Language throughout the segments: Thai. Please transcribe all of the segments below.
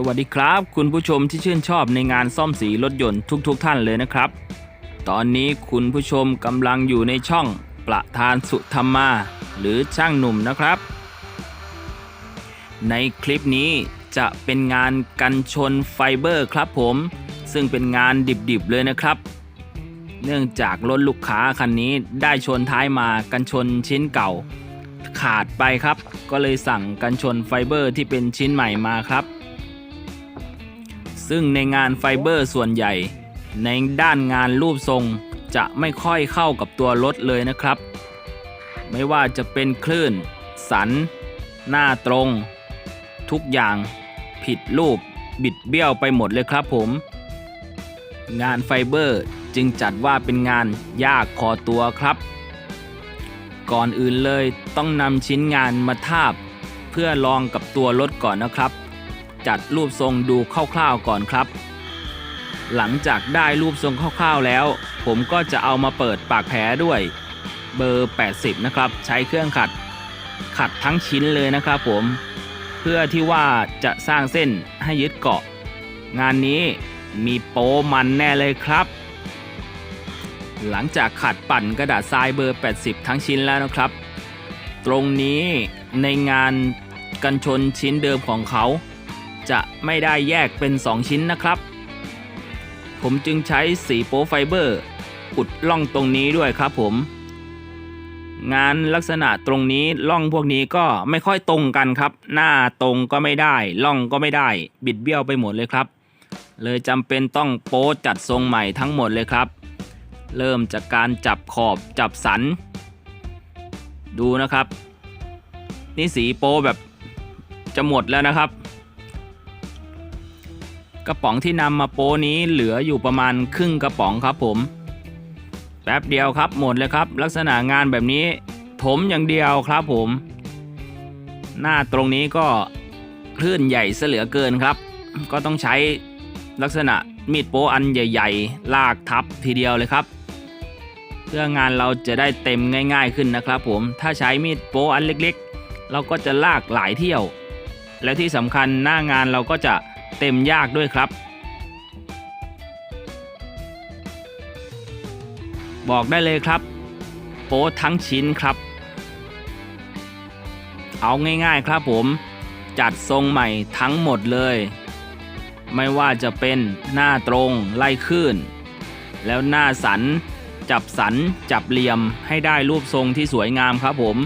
สวัสดีครับ คุณผู้ชมที่ชื่นชอบในงานซ่อมสีรถยนต์ทุกๆทท่านเลยนะครับ ตอนนี้คุณผู้ชมกำลังอยู่ในช่องประธานสุธรรมา หรือช่างหนุ่มนะครับ ในคลิปนี้จะเป็นงานกันชนไฟเบอร์ครับผม ซึ่งเป็นงานดิบๆเลยนะครับ เนื่องจากรถลูกค้าคันนี้ได้ชนท้ายมากันชนชิ้นเก่า ขาดไปครับ ก็เลยสั่งกันชนไฟเบอร์ที่เป็นชิ้นใหม่มาครับ ซึ่งในงานไฟเบอร์ส่วนใหญ่ ในด้านงานรูปทรงจะไม่ค่อยเข้ากับตัวรถเลยนะครับ ไม่ว่าจะเป็นคลื่น สัน หน้าตรง ทุกอย่างผิดรูปบิดเบี้ยวไปหมดเลยครับผม งานไฟเบอร์จึงจัดว่าเป็นงานยากคอตัวครับ ก่อนอื่นเลยต้องนำชิ้นงานมาทาบ เพื่อลองกับตัวรถก่อนนะครับ จัดรูปทรงดูคร่าวๆก่อนครับ หลังจากได้รูปทรงคร่าวๆแล้ว ผมก็จะเอามาเปิดปากแผลด้วยเบอร์ 80 นะครับ ใช้เครื่องขัด ขัดทั้งชิ้นเลยนะครับผม เพื่อที่ว่าจะสร้างเส้นให้ยึดเกาะ งานนี้มีโป้มันแน่เลยครับ หลังจากขัดปั่นกระดาษทรายเบอร์ 80 ทั้งชิ้นแล้วนะครับ ตรงนี้ในงานกันชนชิ้นเดิมของเขา จะไม่ได้แยกเป็น 2 ชิ้นนะครับ ผมจึงใช้สีโป๊ไฟเบอร์อุดล่องตรงนี้ด้วยครับผม งานลักษณะตรงนี้ล่องพวกนี้ก็ไม่ค่อยตรงกันครับ หน้าตรงก็ไม่ได้ล่องก็ไม่ได้ บิดเบี้ยวไปหมดเลยครับ เลยจำเป็นต้องโป๊จัดทรงใหม่ทั้งหมดเลยครับ เริ่มจากการจับขอบจับสัน ดูนะครับ นี่สีโป๊แบบจะหมดแล้วนะครับ กระป๋องที่นำมาโปนี้เหลืออยู่ประมาณครึ่งกระป๋องครับผมแป๊บเดียวครับหมดเลยครับ ลักษณะงานแบบนี้ถมอย่างเดียวครับผม หน้าตรงนี้ก็คลื่นใหญ่เสเหลือเกินครับ ก็ต้องใช้ลักษณะมีดโปอันใหญ่ ๆ ลากทับทีเดียวเลยครับ เพื่องานเราจะได้เต็มง่าย ๆขึ้นนะครับ ผมถ้าใช้มีดโปอันเล็กๆ เราก็จะลากหลายเที่ยว และที่สำคัญหน้างานเราก็จะ เต็มยากด้วยครับ บอกได้เลยครับ โป๊ทั้งชิ้นครับ เอาง่ายๆครับผม จัดทรงใหม่ทั้งหมดเลย ไม่ว่าจะเป็นหน้าตรงไล่ขึ้น แล้วหน้าสัน จับสันจับเหลี่ยมให้ได้รูปทรงที่สวยงามครับผม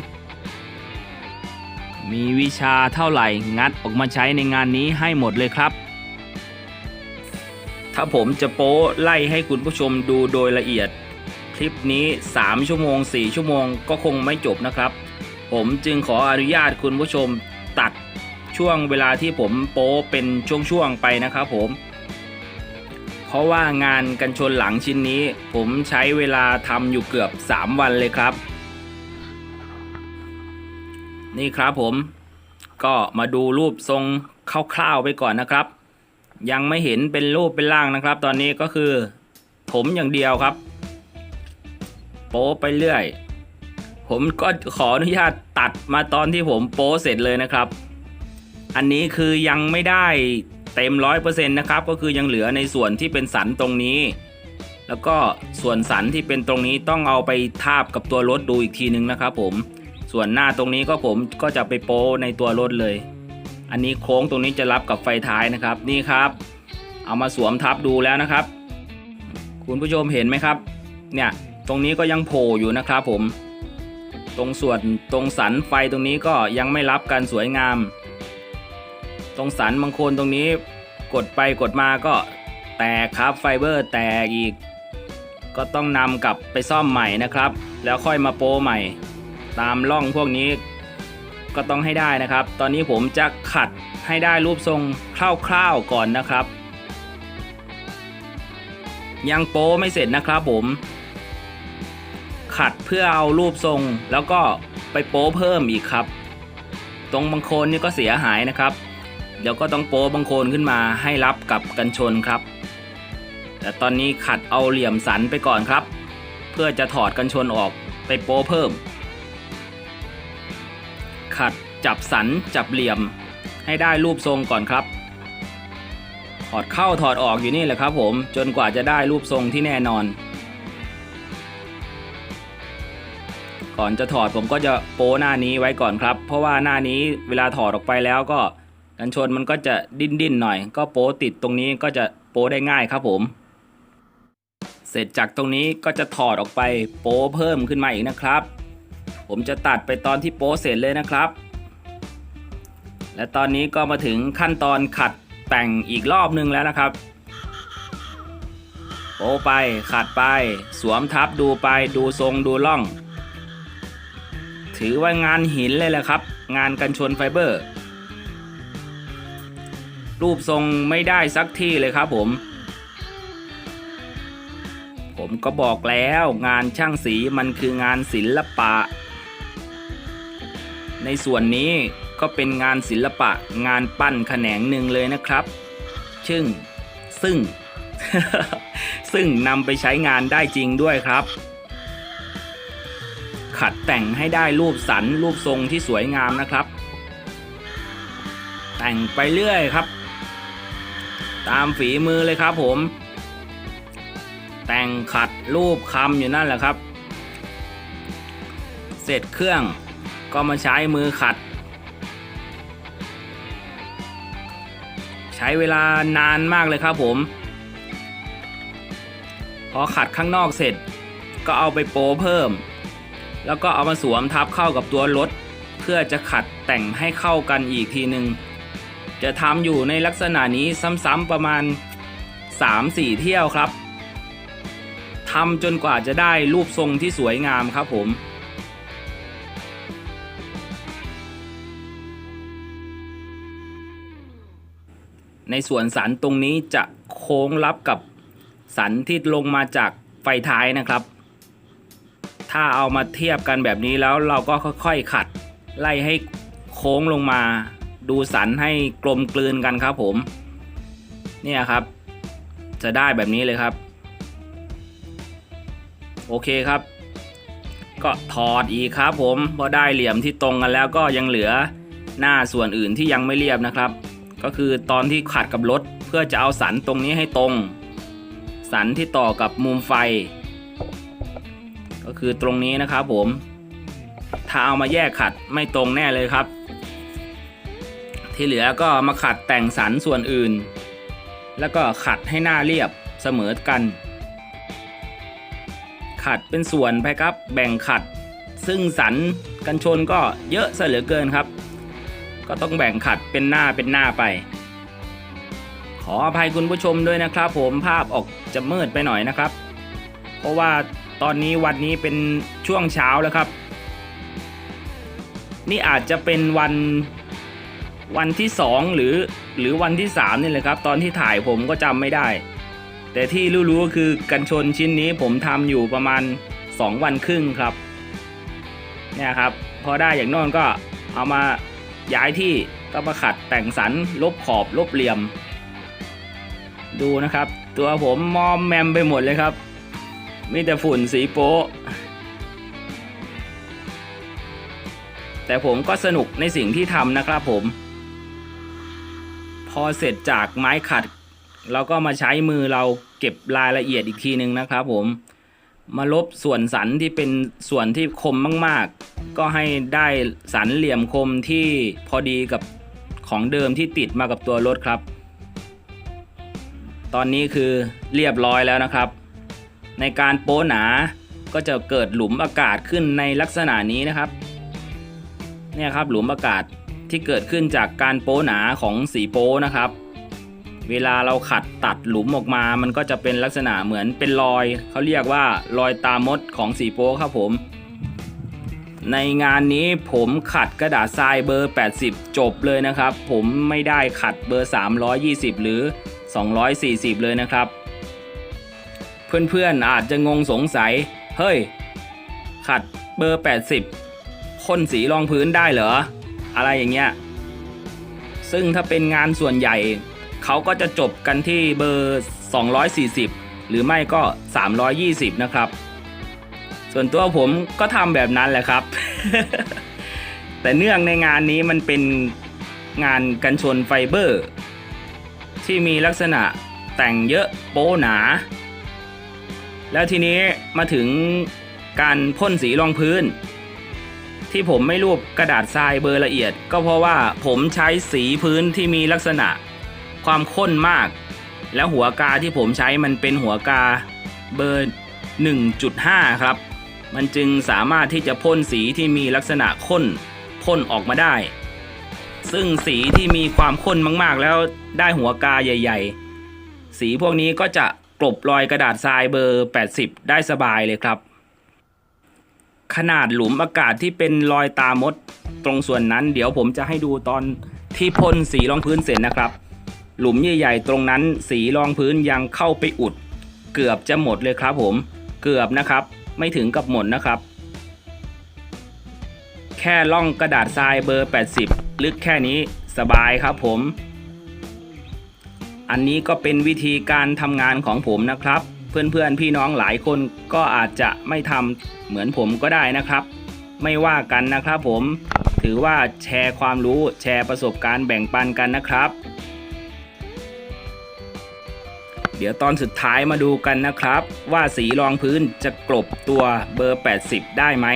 มีวิชาเท่าไหร่งัดออกมาใช้ในงานนี้ให้หมดเลยครับ ถ้าผมจะโป้ไล่ให้คุณผู้ชมดูโดยละเอียด คลิปนี้ 3 ชั่วโมง 4 ชั่วโมงก็คงไม่จบนะครับ ผมจึงขออนุญาตคุณผู้ชมตัดช่วงเวลาที่ผมโป้เป็นช่วงๆไปนะครับผม เพราะว่างานกันชนหลังชิ้นนี้ ผมใช้เวลาทำอยู่เกือบ 3 วันเลยครับ นี่ครับผมก็มาดูรูปทรงคร่าวๆไปก่อนนะครับ ยังไม่เห็นเป็นรูปเป็นร่างนะครับ ตอนนี้ก็คือ ผมอย่างเดียวครับ โป๊ไปเรื่อย ผมก็ขออนุญาตตัดมาตอนที่ผมโป๊เสร็จเลยนะครับ อันนี้คือยังไม่ได้เต็มร้อยเปอร์เซ็นต์นะครับ ก็คือยังเหลือในส่วนที่เป็นสันตรงนี้ แล้วก็ส่วนสันที่เป็นตรงนี้ต้องเอาไปทาบกับตัวรถดูอีกทีนึงนะครับผม ส่วนหน้าตรงนี้ก็ผมก็จะไปโป้ในตัวรถเลย อันนี้โค้งตรงนี้จะรับกับไฟท้ายนะครับ นี่ครับ เอามาสวมทับดูแล้วนะครับ คุณผู้ชมเห็นไหมครับ เนี่ยตรงนี้ก็ยังโผล่อยู่นะครับผม ตรงส่วนตรงสันไฟตรงนี้ก็ยังไม่รับกันสวยงาม ตรงสันบางคนตรงนี้กดไปกดมาก็แตกครับไฟเบอร์แตกอีก ก็ต้องนำกลับไปซ่อมใหม่นะครับ แล้วค่อยมาโป้ใหม่ ตามร่องพวกนี้ก็ต้องให้ได้นะครับ ตอนนี้ผมจะขัดให้ได้รูปทรงคร่าวๆก่อนนะครับ ยังโป้ไม่เสร็จนะครับผม ขัดเพื่อเอารูปทรงแล้วก็ไปโป้เพิ่มอีกครับ ตรงบางโคนนี่ก็เสียหายนะครับ เดี๋ยวก็ต้องโป้บางโคนขึ้นมาให้รับกับกันชนครับ แต่ตอนนี้ขัดเอาเหลี่ยมสันไปก่อนครับ เพื่อจะถอดกันชนออกไปโป้เพิ่ม ขัด จับสัน จับเหลี่ยม ให้ได้รูปทรงก่อนครับ ถอดเข้าถอดออกอยู่นี่แหละครับผมจนกว่าจะได้รูปทรงที่แน่นอน ก่อนจะถอดผมก็จะโป้หน้านี้ไว้ก่อนครับ เพราะว่าหน้านี้เวลาถอดออกไปแล้วก็กันชนมันก็จะดิ้นดิ้นหน่อย ก็โป้ติดตรงนี้ก็จะโป้ได้ง่ายครับผม เสร็จจากตรงนี้ก็จะถอดออกไปโป้เพิ่มขึ้นมาอีกนะครับ ผมจะตัดไปตอนที่โป้เสร็จเลยนะครับ และตอนนี้ก็มาถึงขั้นตอนขัดแต่งอีกรอบนึงแล้วนะครับ โป้ไปขัดไป สวมทับดูไปดูทรงดูล่อง ถือว่างานหินเลยแหละครับ งานกันชนไฟเบอร์ รูปทรงไม่ได้สักที่เลยครับผมผมก็บอกแล้วงานช่างสีมันคืองานศิลปะ ในส่วนนี้ก็เป็นงานศิลปะงานปั้นแขนงหนึ่งเลยนะครับชึ่งซึ่ง ซึ่งนำไปใช้งานได้จริงด้วยครับ ขัดแต่งให้ได้รูปสันรูปทรงที่สวยงามนะครับ แต่งไปเรื่อยครับ ตามฝีมือเลยครับผม แต่งขัดรูปคำอยู่นั่นแหละครับ เสร็จเครื่อง ก็มาใช้มือขัด ใช้เวลานานมากเลยครับผม พอขัดข้างนอกเสร็จ ก็เอาไปโปะเพิ่ม แล้วก็เอามาสวมทับเข้ากับตัวรถ เพื่อจะขัดแต่งให้เข้ากันอีกทีหนึ่งจะทำอยู่ในลักษณะนี้ซ้ำๆประมาณ 3-4 เที่ยวครับทำจนกว่าจะได้รูปทรงที่สวยงามครับผม ในส่วนสันตรงนี้จะโค้งรับกับสันที่ลงมาจากไฟท้ายนะครับ ถ้าเอามาเทียบกันแบบนี้แล้วเราก็ค่อยๆขัด ไล่ให้โค้งลงมา ดูสันให้กลมกลืนกันครับผม เนี่ยครับ จะได้แบบนี้เลยครับ โอเคครับ ก็ถอดอีกครับผมพอได้เหลี่ยมที่ตรงกันแล้วก็ยังเหลือหน้าส่วนอื่นที่ยังไม่เรียบนะครับ ก็คือตอนที่ขัดกับรถเพื่อจะเอาสันตรงนี้ให้ตรง สันที่ต่อกับมุมไฟ ก็คือตรงนี้นะครับผม ถ้าเอามาแยกขัดไม่ตรงแน่เลยครับ ที่เหลือก็มาขัดแต่งสันส่วนอื่น แล้วก็ขัดให้หน้าเรียบเสมอกัน ขัดเป็นส่วนไปครับแบ่งขัด ซึ่งสันกันชนก็เยอะซะเหลือเกินครับ ก็ต้องแบ่งขัดเป็นหน้าเป็นหน้าไป ขออภัยคุณผู้ชมด้วยนะครับ ผมภาพออกจะมืดไปหน่อยนะครับ เพราะว่าตอนนี้วันนี้เป็นช่วงเช้าแล้วครับ นี่อาจจะเป็นวันวันที่สองหรือหรือวันที่สามนี่แหละครับ ตอนที่ถ่ายผมก็จำไม่ได้ แต่ที่รู้ๆก็คือกันชนชิ้นนี้ผมทำอยู่ประมาณ 2 วันครึ่งครับเนี่ยครับ พอได้อย่างนอนก็เอามา ย้ายที่ก็มาขัดแต่งสันลบขอบลบเหลี่ยม ดูนะครับ ตัวผมมอมแมมไปหมดเลยครับ มีแต่ฝุ่นสีโป๊ะแต่ผมก็สนุกในสิ่งที่ทำนะครับผม พอเสร็จจากไม้ขัด เราก็มาใช้มือเราเก็บรายละเอียดอีกทีหนึ่งนะครับผม มาลบส่วนสันที่เป็นส่วนที่คมมากๆ ก็ให้ได้สันเหลี่ยมคมที่พอดีกับของเดิมที่ติดมากับตัวรถครับ ตอนนี้คือเรียบร้อยแล้วนะครับ ในการโป้หนาก็จะเกิดหลุมอากาศขึ้นในลักษณะนี้นะครับ เนี่ยครับหลุมอากาศที่เกิดขึ้นจากการโป้หนาของสีโป้นะครับ เวลาเราขัดตัดหลุมออกมา มันก็จะเป็นลักษณะเหมือนเป็นรอย เขาเรียกว่ารอยตามดของสีโป้ครับผม ในงานนี้ผมขัดกระดาษทรายเบอร์ 80 จบเลยนะครับ ผมไม่ได้ขัดเบอร์ 320 หรือ 240 เลยนะครับ เพื่อนๆอาจจะงงสงสัย เฮ้ย ขัดเบอร์ 80พ่นสีรองพื้นได้เหรอ อะไรอย่างเงี้ย ซึ่งถ้าเป็นงานส่วนใหญ่ เขาก็จะจบกันที่เบอร์ 240 หรือไม่ก็ 320 นะครับ ส่วนตัวผมก็ทำแบบนั้นแหละครับ แต่เนื่องในงานนี้มันเป็นงานกันชนไฟเบอร์ ที่มีลักษณะแต่งเยอะโป๊หนา แล้วทีนี้มาถึงการพ่นสีรองพื้น ที่ผมไม่รูปกระดาษทรายเบอร์ละเอียด ก็เพราะว่าผมใช้สีพื้นที่มีลักษณะ ความข้นมาก แล้วหัวกาที่ผมใช้มันเป็นหัวกาเบอร์ 1.5 ครับ มันจึงสามารถที่จะพ่นสีที่มีลักษณะข้นพ่นออกมาได้ ซึ่งสีที่มีความข้นมากๆ แล้วได้หัวกาใหญ่ ๆ สีพวกนี้ก็จะกลบรอยกระดาษทรายเบอร์ 80 ได้สบายเลยครับ ขนาดหลุมอากาศที่เป็นรอยตามด ตรงส่วนนั้นเดี๋ยวผมจะให้ดูตอนที่พ่นสีรองพื้นเสร็จนะครับ หลุมใหญ่ๆ ตรงนั้นสีรองพื้นยังเข้าไปอุด เกือบจะหมดเลยครับผม เกือบนะครับ ไม่ถึงกับหมดนะครับ แค่ล่องกระดาษทรายเบอร์ 80 ลึกแค่นี้สบายครับผม อันนี้ก็เป็นวิธีการทำงานของผมนะครับ เพื่อนๆพี่น้องหลายคนก็อาจจะไม่ทำเหมือนผมก็ได้นะครับ ไม่ว่ากันนะครับผม ถือว่าแชร์ความรู้แชร์ประสบการณ์แบ่งปันกันนะครับ เดี๋ยวตอนสุดท้ายมาดูกันนะครับ ว่าสีรองพื้นจะกลบตัวเบอร์ 80 ได้ไหม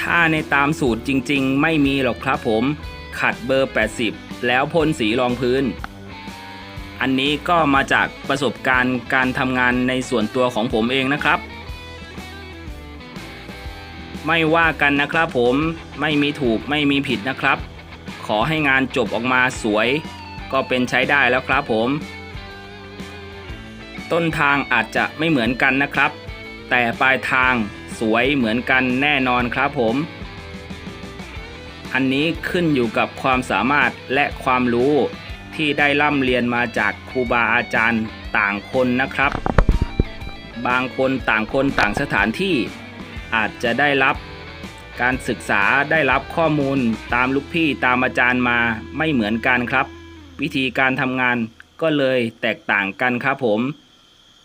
ถ้าในตามสูตรจริงๆ ไม่มีหรอกครับผม ขัดเบอร์ 80 แล้วพ่นสีรองพื้น อันนี้ก็มาจากประสบการณ์การทำงานในส่วนตัวของผมเองนะครับไม่ว่ากันนะครับผมไม่มีถูกไม่มีผิดนะครับ ขอให้งานจบออกมาสวย ก็เป็นใช้ได้แล้วครับผม ต้นทางอาจจะไม่เหมือนกันนะครับ แต่ปลายทางสวยเหมือนกันแน่นอนครับผม อันนี้ขึ้นอยู่กับความสามารถและความรู้ที่ได้ร่ำเรียนมาจากครูบาอาจารย์ต่างคนนะครับ บางคนต่างคนต่างสถานที่อาจจะได้รับ การศึกษาได้รับข้อมูลตามลูกพี่ตามอาจารย์มาไม่เหมือนกันครับ วิธีการทำงานก็เลยแตกต่างกันครับผม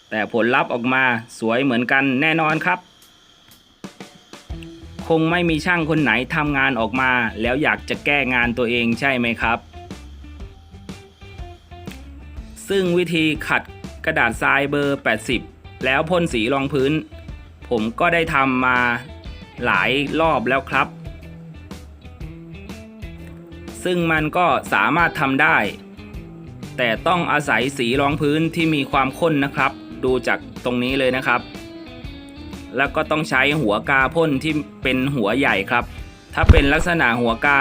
แต่ผลลัพธ์ออกมาสวยเหมือนกันแน่นอนครับ คงไม่มีช่างคนไหนทำงานออกมา แล้วอยากจะแก้งานตัวเองใช่ไหมครับ ซึ่งวิธีขัดกระดาษทรายเบอร์ 80 แล้วพ่นสีรองพื้น ผมก็ได้ทำมา หลายรอบแล้วครับ ซึ่งมันก็สามารถทำได้ แต่ต้องอาศัยสีรองพื้นที่มีความข้นนะครับ ดูจากตรงนี้เลยนะครับ แล้วก็ต้องใช้หัวกาพ่นที่เป็นหัวใหญ่ครับ ถ้าเป็นลักษณะหัวกา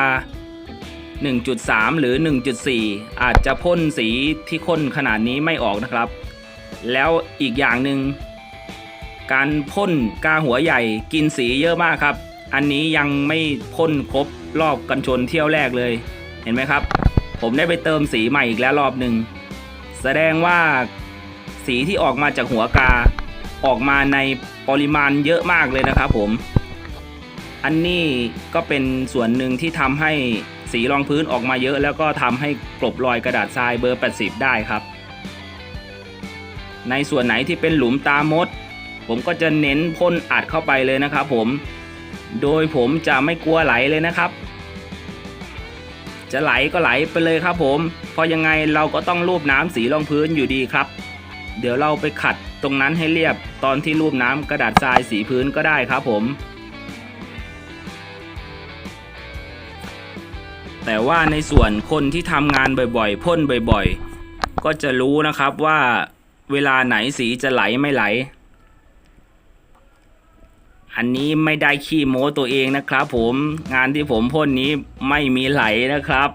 1.3 หรือ 1.4 อาจจะพ่นสีที่ข้นขนาดนี้ไม่ออกนะครับ แล้วอีกอย่างหนึ่ง การพ่นกาหัวใหญ่กินสีเยอะมากครับ อันนี้ยังไม่พ่นครบรอบกันชนเที่ยวแรกเลย เห็นไหมครับ ผมได้ไปเติมสีใหม่อีกแล้วรอบหนึ่งแสดงว่าสีที่ออกมาจากหัวกาออกมาในปริมาณเยอะมากเลยนะครับผม อันนี้ก็เป็นส่วนหนึ่งที่ทำให้สีรองพื้นออกมาเยอะ แล้วก็ทำให้กลบรอยกระดาษทรายเบอร์ 80 ได้ครับ ในส่วนไหนที่เป็นหลุมตามด ผมก็จะเน้นพ่นอัดเข้าไปเลยนะครับผมโดยผมจะไม่กลัวไหลเลยนะครับ จะไหลก็ไหลไปเลยครับผมเพราะยังไงเราก็ต้องรูปน้ำสีรองพื้นอยู่ดีครับ เดี๋ยวเราไปขัดตรงนั้นให้เรียบตอนที่รูปน้ำกระดาษทรายสีพื้นก็ได้ครับผม แต่ว่าในส่วนคนที่ทำงานบ่อยๆ พ่นบ่อยๆ ก็จะรู้นะครับว่าเวลาไหนสีจะไหลไม่ไหล อันนี้ไม่ได้ขี้โม้ตัวเองนะครับผมงานที่ผมพ่นนี้ไม่มีไหลนะครับ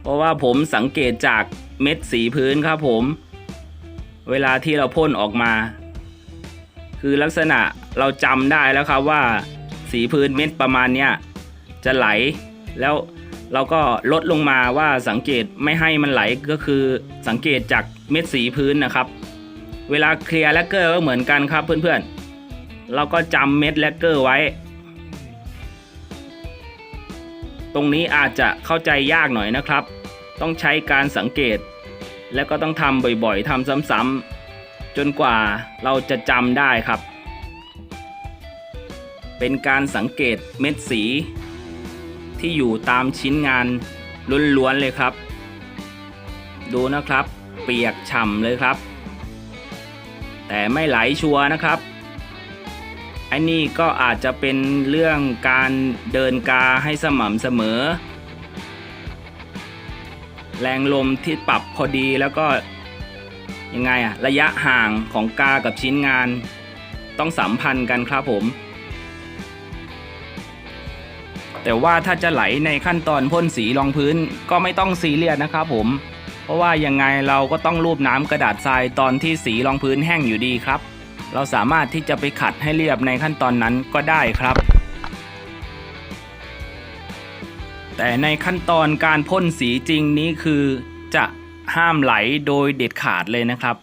เพราะว่าผมสังเกตจากเม็ดสีพื้นครับผม เวลาที่เราพ่นออกมา คือลักษณะเราจำได้แล้วครับว่า สีพื้นเม็ดประมาณเนี้ยจะไหล แล้วเราก็ลดลงมาว่าสังเกตไม่ให้มันไหลก็คือสังเกตจากเม็ดสีพื้นนะครับ เวลาเคลียร์แลกเกอร์ก็เหมือนกันครับเพื่อนๆ เราก็จำเม็ดแลกเกอร์ไว้ ตรงนี้อาจจะเข้าใจยากหน่อยนะครับ ต้องใช้การสังเกต แล้วก็ต้องทำบ่อยๆทำซ้ำๆจนกว่าเราจะจำได้ครับ เป็นการสังเกตเม็ดสี ที่อยู่ตามชิ้นงานล้วนๆเลยครับ ดูนะครับ เปียกฉ่ำเลยครับ แต่ไม่ไหลชัวร์นะครับอ้นี่ก็อาจจะเป็นเรื่องการเดินกาให้สม่ำเสมอ แรงลมที่ปรับพอดีแล้วก็ยังไงอะระยะห่างของกากับชิ้นงาน ต้องสัมพันธ์กันครับผม แต่ว่าถ้าจะไหลในขั้นตอนพ่นสีรองพื้นก็ไม่ต้องซีเรียสนะครับผม เพราะว่ายังไงเราก็ต้องรูปน้ำกระดาษทรายตอนที่สีรองพื้นแห้งอยู่ดีครับ เราสามารถที่จะไปขัดให้เรียบในขั้นตอนนั้นก็ได้ครับ แต่ในขั้นตอนการพ่นสีจริงนี้คือจะห้ามไหลโดยเด็ดขาดเลยนะครับ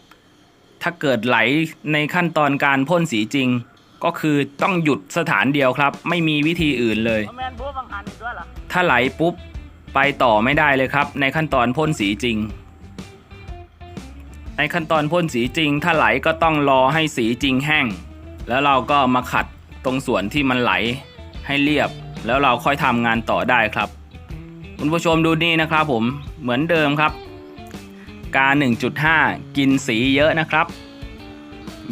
ถ้าเกิดไหลในขั้นตอนการพ่นสีจริง ก็คือต้องหยุดสถานเดียวครับ ไม่มีวิธีอื่นเลยแมนบัวบางหันอีกด้วยเหรอถ้าไหลปุ๊บ ไปต่อไม่ได้เลยครับ ในขั้นตอนพ่นสีจริง ในขั้นตอนพ่นสีจริง ถ้าไหลก็ต้องรอให้สีจริงแห้ง แล้วเราก็มาขัดตรงส่วนที่มันไหลให้เรียบ แล้วเราค่อยทำงานต่อได้ครับ คุณผู้ชมดูนี่นะครับผมเหมือนเดิมครับ กา 1.5 กินสีเยอะนะครับ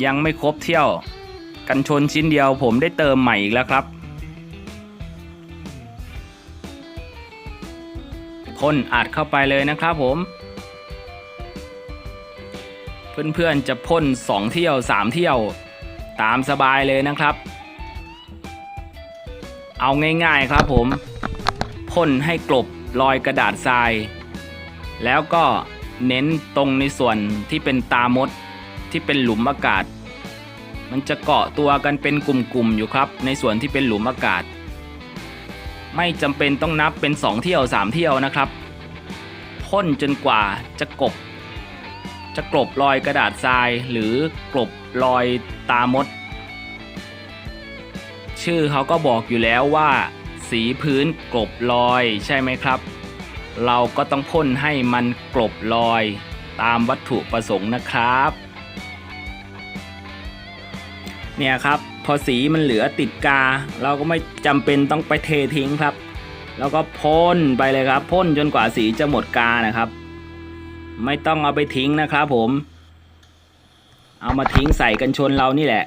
ยังไม่ครบเที่ยว กันชนชิ้นเดียวผมได้เติมใหม่อีกแล้วครับ พ่นอัดเข้าไปเลยนะครับผม เพื่อนๆจะพ่น 2 เที่ยว 3 เที่ยวตามสบายเลยนะครับ เอาง่ายๆครับผมพ่นให้กลบรอยกระดาษทราย แล้วก็เน้นตรงในส่วนที่เป็นตามดที่เป็นหลุมอากาศ มันจะเกาะตัวกันเป็นกลุ่มๆอยู่ครับ ในส่วนที่เป็นหลุมอากาศ ไม่จำเป็นต้องนับเป็น 2 เที่ยว 3 เที่ยวนะครับพ่นจนกว่าจะกบ จะกลบรอยกระดาษทรายหรือกลบรอยตามด ชื่อเขาก็บอกอยู่แล้วว่า สีพื้นกลบรอยใช่ไหมครับ เราก็ต้องพ่นให้มันกลบรอยตามวัตถุประสงค์นะครับ เนี่ยครับ พอสีมันเหลือติดกา เราก็ไม่จำเป็นต้องไปเททิ้งครับ แล้วก็พ่นไปเลยครับพ่นจนกว่าสีจะหมดกานะครับ ไม่ต้องเอาไปทิ้งนะครับผม เอามาทิ้งใส่กันชนเรานี่แหละ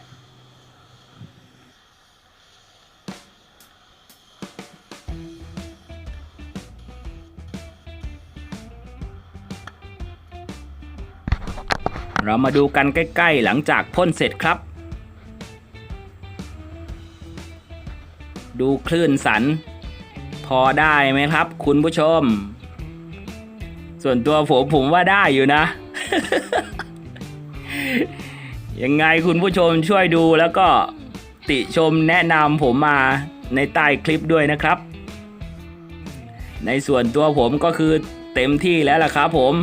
เรามาดูกันใกล้ ๆ หลังจากพ่นเสร็จครับ ดูคลื่นสัน พอได้ไหมครับ คุณผู้ชม ส่วนตัวผมผมว่าได้อยู่นะ ยังไงคุณผู้ชมช่วยดูแล้วก็ติชมแนะนำผมมาในใต้คลิปด้วยนะครับ ในส่วนตัวผมก็คือเต็มที่แล้วล่ะครับผม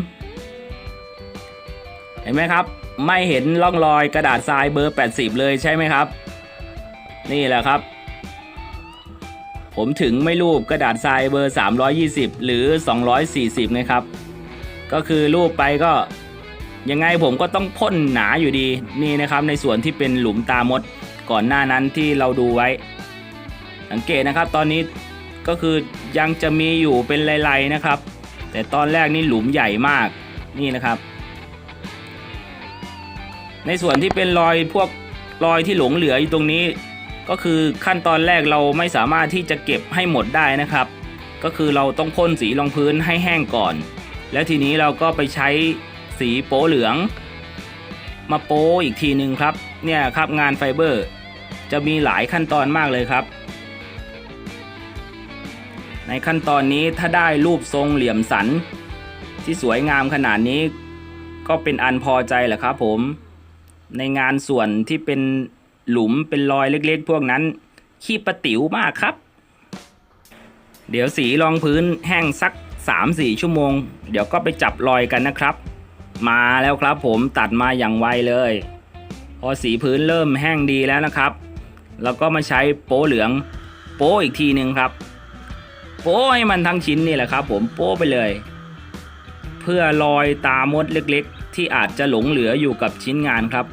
เห็นไหมครับ ไม่เห็นร่องรอยกระดาษทรายเบอร์ 80 เลยใช่ไหมครับ นี่แหละครับ ผมถึงไม่รูปกระดาษทรายเบอร์ 320 หรือ 240 นะครับ ก็คือรูปไปก็ยังไงผมก็ต้องพ่นหนาอยู่ดีนี่นะครับในส่วนที่เป็นหลุมตามดก่อนหน้านั้นที่เราดูไว้ สังเกตนะครับตอนนี้ก็คือยังจะมีอยู่เป็นลายๆนะครับ แต่ตอนแรกนี่หลุมใหญ่มากนี่นะครับ ในส่วนที่เป็นรอยพวกรอยที่หลงเหลืออยู่ตรงนี้ ก็คือขั้นตอนแรกเราไม่สามารถที่จะเก็บให้หมดได้นะครับ ก็คือเราต้องพ่นสีรองพื้นให้แห้งก่อน แล้วทีนี้เราก็ไปใช้สีโป๊เหลือง มาโป๊อีกทีหนึ่งครับ เนี่ยครับงานไฟเบอร์ จะมีหลายขั้นตอนมากเลยครับ ในขั้นตอนนี้ถ้าได้รูปทรงเหลี่ยมสัน ที่สวยงามขนาดนี้ ก็เป็นอันพอใจแหละครับผม ในงานส่วนที่เป็น หลุมเป็นรอยเล็กๆ พวกนั้น ขี้ประติ๋วมากครับ เดี๋ยวสีรองพื้นแห้งสัก 3-4 ชั่วโมง เดี๋ยวก็ไปจับรอยกันนะครับ มาแล้วครับผมตัดมาอย่างไวเลย พอสีพื้นเริ่มแห้งดีแล้วนะครับเราก็มาใช้โป๊เหลืองโป๊อีกทีหนึ่งครับ โป๊ให้มันทั้งชิ้นนี่แหละครับ ผมโป๊ไปเลย เพื่อรอยตามดเล็กๆ ที่อาจจะหลงเหลืออยู่กับชิ้นงานครับ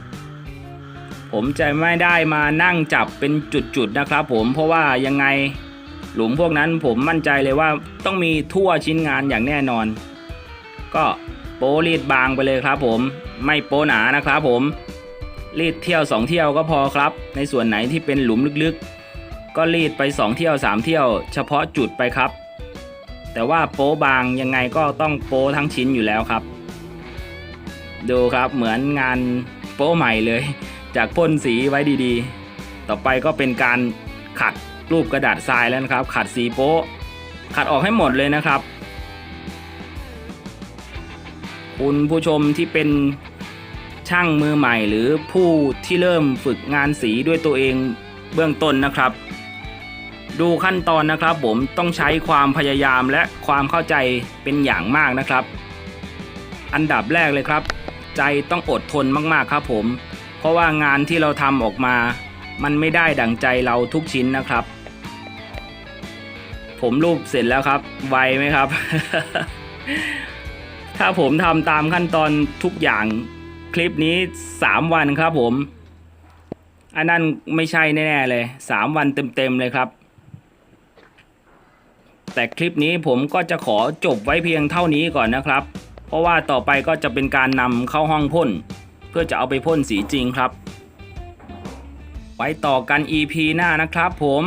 ผมจะไม่ได้มานั่งจับเป็นจุดๆนะครับ ผมเพราะว่ายังไงหลุมพวกนั้นผมมั่นใจเลยว่าต้องมีทั่วชิ้นงานอย่างแน่นอน ก็โปรีดบางไปเลยครับผมไม่โปหนานะครับผมรีดเที่ยว 2 เที่ยวก็พอครับ ในส่วนไหนที่เป็นหลุมลึกๆ ก็รีดไป 2 เที่ยว 3 เที่ยว เฉพาะจุดไปครับ แต่ว่าโป้บางยังไงก็ต้องโป้ทั้งชิ้นอยู่แล้วครับ ดูครับเหมือนงานโป้ใหม่เลย จากพ่นสีไว้ดีๆ ต่อไปก็เป็นการขัดรูปกระดาษทรายแล้วนะครับ ขัดสีโป๊ะ ขัดออกให้หมดเลยนะครับ คุณผู้ชมที่เป็นช่างมือใหม่หรือผู้ที่เริ่มฝึกงานสีด้วยตัวเองเบื้องต้นนะครับ ดูขั้นตอนนะครับ ผมต้องใช้ความพยายามและความเข้าใจเป็นอย่างมากนะครับ อันดับแรกเลยครับ ใจต้องอดทนมากๆครับผม เพราะว่างานที่เราทำออกมา มันไม่ได้ดั่งใจเราทุกชิ้นนะครับ ผมรูปเสร็จแล้วครับ ไวไหมครับ ถ้าผมทำตามขั้นตอนทุกอย่างคลิปนี้ 3 วันครับผม อันนั้นไม่ใช่แน่ๆเลย 3 วันเต็มๆเลยครับแต่คลิปนี้ผมก็จะขอจบไว้เพียงเท่านี้ก่อนนะครับ เพราะว่าต่อไปก็จะเป็นการนำเข้าห้องพ่น เพื่อจะเอาไปพ่นสีจริงครับ ไว้ต่อกัน EP หน้านะครับผม